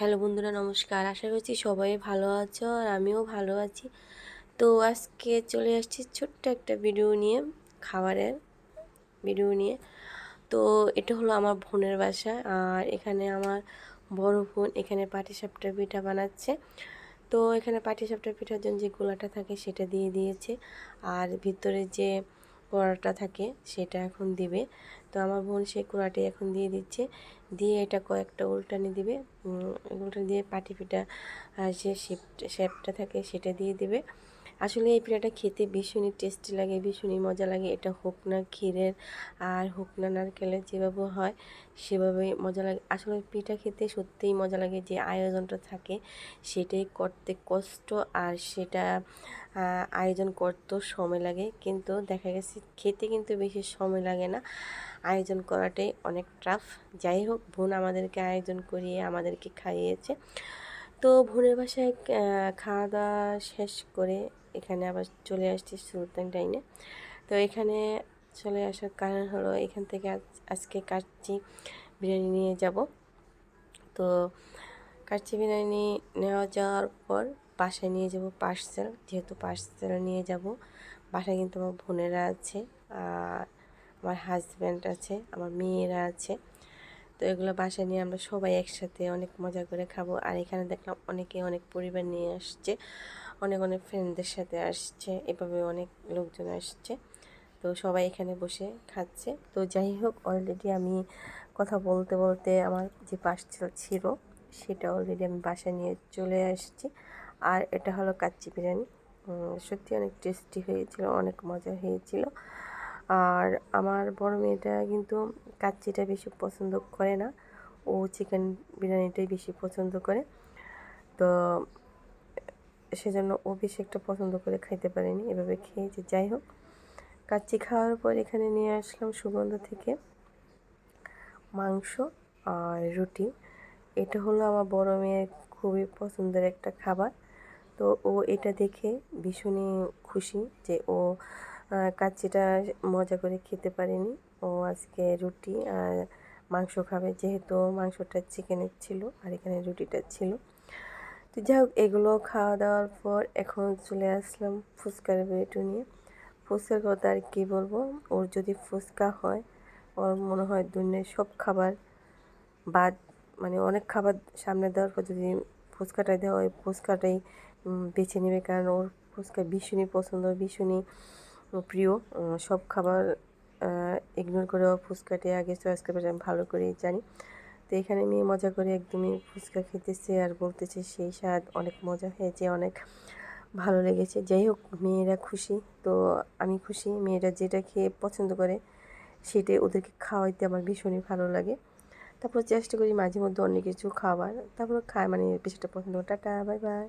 Hello বন্ধুরা, নমস্কার। আশা করছি সবাই ভালো আছো আর আমিও ভালো আছি। তো আজকে চলে আসছি ছোট্ট একটা ভিডিও নিয়ে, খাবারের ভিডিও নিয়ে। তো এটা হলো আমার বোনের বাসা আর এখানে আমার বড় বোন এখানে পাটিসাপটা পিঠা বানাচ্ছে। তো এখানে পাটিসাপটা পিঠার জন্য যে গোলাটা থাকে সেটা দিয়ে দিয়েছে। আর ভিতরে যে কড়াটা থাকে, সেটা এখন দিবে। তো আমার বোন সেই কড়াটি এখন দিয়ে দিচ্ছে। দিয়ে এটা কয়েকটা উল্টানি দিবে। উল্টানি দিয়ে পাটি পিঠা যে শেপটা থাকে, সেটা দিয়ে দিবে। আসলে এই পিঠাটা খেতে ভীষণই টেস্টি লাগে, ভীষণই মজা লাগে। এটা হোক না ক্ষীরের, আর হোক না নারকেলের যেভাবে হয়, সেভাবে মজা লাগে। আসলে পিঠা খেতে সত্যিই মজা লাগে যে আয়োজনটা থাকে, সেটাই করতে কষ্ট আর সেটা আয়োজন করতেও সময় লাগে। কিন্তু দেখা গেছে খেতে কিন্তু বেশি সময় লাগে না। আয়োজন করাটাই অনেক টাফ যাই হোক, বোন আমাদেরকে আয়োজন করিয়ে আমাদেরকে খাইয়েছে। তো বোনের বাসায় খাওয়া দাওয়া শেষ করে এখানে আবার চলে আসছি সুলতান ডাইনে তো এখানে চলে আসার কারণ হলো এখান থেকে আজকে কাচ্চি বিরিয়ানি নিয়ে যাব। তো কাচ্চি বিরিয়ানি নেওয়া যাওয়ার পর বাসায় নিয়ে যাব পার্সেল। যেহেতু পার্সেল নিয়ে যাব, বাসায় কিন্তু আমার বোনেরা আছে, আর আমার হাজব্যান্ড আছে, আমার মেয়েরা আছে। তো এগুলো বাসায় নিয়ে আমরা সবাই একসাথে অনেক মজা করে খাব। আর এখানে দেখলাম অনেকে অনেক পরিবার নিয়ে আসছে, অনেক অনেক ফ্রেন্ডদের সাথে আসছে, এভাবে অনেক লোকজন আসছে। তো সবাই এখানে বসে খাচ্ছে। তো যাই হোক অলরেডি আমি কথা বলতে বলতে আমার যে পার্সেল ছিল, সেটা অলরেডি আমি বাসায় নিয়ে চলে আসছি। আর এটা হলো কাচ্চি বিরিয়ানি। সত্যি অনেক টেস্টি হয়েছিল, অনেক মজা হয়েছিল। আর আমার বড় মেয়েটা কিন্তু কাচ্চিটা বেশি পছন্দ করে না। ও চিকেন বিরিয়ানিটাই বেশি পছন্দ করে। তো সেজন্য ও বেশি একটা পছন্দ করে খাইতে পারেনি, এভাবে খেয়েছে। যাই হোক, কাচ্চি খাওয়ার পর এখানে নিয়ে আসলাম সুগন্ধ থেকে মাংস আর রুটি। এটা হলো আমার বড় মেয়ের খুবই পছন্দের একটা খাবার। তো ও এটা দেখে ভীষণই খুশি যে ও কাচ্চিটা মজা করে খেতে পারেনি। ও আজকে রুটি আর মাংস খাবে, যেহেতু মাংসটা চিকেনের ছিল আর এখানে রুটিটা ছিল। তো যাই হোক, এগুলো খাওয়া দাওয়ার পর এখন চলে আসলাম ফুচকার বেটু নিয়ে। ফুচকার কথা আর কী বলব, ওর যদি ফুচকা হয়, ওর মনে হয় দুনিয়ার সব খাবার বাদ মানে অনেক খাবার সামনে দেওয়ার পর যদি ফুচকাটাই দেওয়া হয়, ফুচকাটাই বেছে নেবে। কারণ ওর ফুচকা ভীষণই পছন্দ, ভীষণই প্রিয় সব খাবার ইগনোর করে ফুচকাটি আগে চয়েস করবে আমি ভালো করেই জানি। তো এখানে মেয়ে মজা করে একদমই ফুচকা খেতেছে আর বলতেছে সেই স্বাদ অনেক মজা হয়েছে, অনেক ভালো লেগেছে। যাই হোক, মেয়েরা খুশি, তো আমি খুশি। মেয়েরা যেটা খেয়ে পছন্দ করে সেটাই ওদেরকে খাওয়াইতে আমার ভীষণই ভালো লাগে। তারপর চেষ্টা করি মাঝে মধ্যে অন্য কিছু খাওয়ার। তারপর খায় মানে বেশিটা পছন্দ টাটা, বাই বাই।